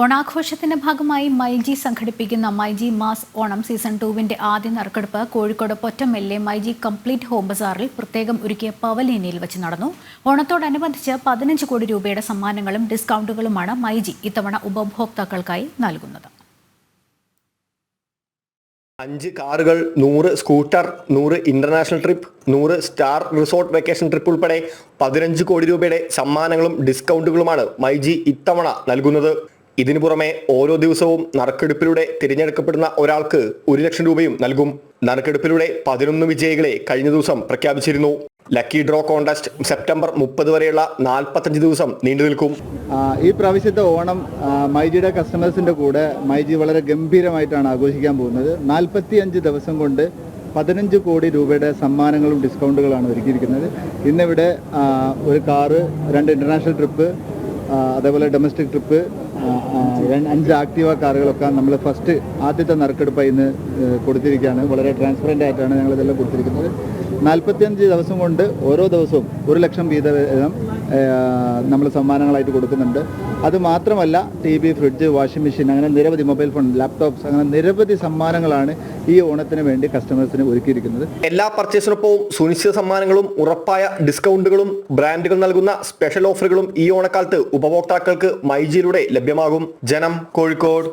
ഓണാഘോഷത്തിന്റെ ഭാഗമായി മൈജി സംഘടിപ്പിക്കുന്ന myG mass Onam season ടൂവിന്റെ ആദ്യ നറുക്കെടുപ്പ് കോഴിക്കോട് പൊറ്റമെല്ലെ മൈജി കംപ്ലീറ്റ് ഹോം ബസാറിൽ പ്രത്യേകം ഒരുക്കിയ പവലേനിയിൽ വെച്ച് നടന്നു. ഓണത്തോടനുബന്ധിച്ച് പതിനഞ്ച് കോടി രൂപയുടെ സമ്മാനങ്ങളും ഡിസ്കൗണ്ടുകളുമാണ് മൈജി ഇത്തവണ ഉപഭോക്താക്കൾക്കായി നൽകുന്നത്. അഞ്ച് കാറുകൾ നൂറ് സ്കൂട്ടർ നൂറ് ഇന്റർനാഷണൽ ട്രിപ്പ് നൂറ് സ്റ്റാർ റിസോർട്ട് വെക്കേഷൻ ട്രിപ്പ് ഉൾപ്പെടെ പതിനഞ്ച് കോടി രൂപയുടെ സമ്മാനങ്ങളും ഡിസ്കൗണ്ടുകളുമാണ് മൈജി ഇത്തവണ നൽകുന്നത്. ഇതിനു പുറമെ ഓരോ ദിവസവും നറുക്കെടുപ്പിലൂടെ തിരഞ്ഞെടുക്കപ്പെടുന്ന ഒരാൾക്ക് ഒരു ലക്ഷം രൂപയും നൽകും. നറുക്കെടുപ്പിലൂടെ പതിനൊന്ന് വിജയികളെ കഴിഞ്ഞ ദിവസം പ്രഖ്യാപിച്ചിരുന്നു. ലക്കി ഡ്രോ കോൺടെസ്റ്റ് സെപ്റ്റംബർ മുപ്പത് വരെയുള്ള നാൽപ്പത്തഞ്ച് ദിവസം നീണ്ടു നിൽക്കും. ഈ പ്രാവശ്യത്തെ ഓണം മൈജിയുടെ കസ്റ്റമേഴ്സിന്റെ കൂടെ മൈജി വളരെ ഗംഭീരമായിട്ടാണ് ആഘോഷിക്കാൻ പോകുന്നത്. നാൽപ്പത്തി അഞ്ച് ദിവസം കൊണ്ട് പതിനഞ്ച് കോടി രൂപയുടെ സമ്മാനങ്ങളും ഡിസ്കൗണ്ടുകളാണ് ഒരുക്കിയിരിക്കുന്നത്. ഇന്നിവിടെ ഒരു കാറ് രണ്ട് ഇന്റർനാഷണൽ ട്രിപ്പ് അതേപോലെ ഡൊമസ്റ്റിക് ട്രിപ്പ് അഞ്ച് ആക്റ്റീവ കാറുകളൊക്കെ നമ്മൾ ഫസ്റ്റ് ആദ്യത്തെ നറുക്കെടുപ്പ് ഇന്ന് കൊടുത്തിരിക്കുകയാണ്. വളരെ ട്രാൻസ്പെറന്റ് ആയിട്ടാണ് ഞങ്ങളിതെല്ലാം കൊടുത്തിരിക്കുന്നത്. നാൽപ്പത്തിയഞ്ച് ദിവസം കൊണ്ട് ഓരോ ദിവസവും ഒരു ലക്ഷം വീതം നമ്മൾ സമ്മാനങ്ങളായിട്ട് കൊടുക്കുന്നുണ്ട്. അത് മാത്രമല്ല T V fridge washing machine അങ്ങനെ നിരവധി മൊബൈൽ ഫോൺ ലാപ്ടോപ്സ് അങ്ങനെ നിരവധി സമ്മാനങ്ങളാണ് ഈ ഓണത്തിന് വേണ്ടി കസ്റ്റമേഴ്സിന് ഒരുക്കിയിരിക്കുന്നത്. എല്ലാ പർച്ചേസിനൊപ്പവും സുനിശ്ചിത സമ്മാനങ്ങളും ഉറപ്പായ ഡിസ്കൗണ്ടുകളും ബ്രാൻഡുകൾ നൽകുന്ന സ്പെഷ്യൽ ഓഫറുകളും ഈ ഓണക്കാലത്ത് ഉപഭോക്താക്കൾക്ക് മൈജിയിലൂടെ ലഭ്യമാകും. ജനം കോഴിക്കോട്.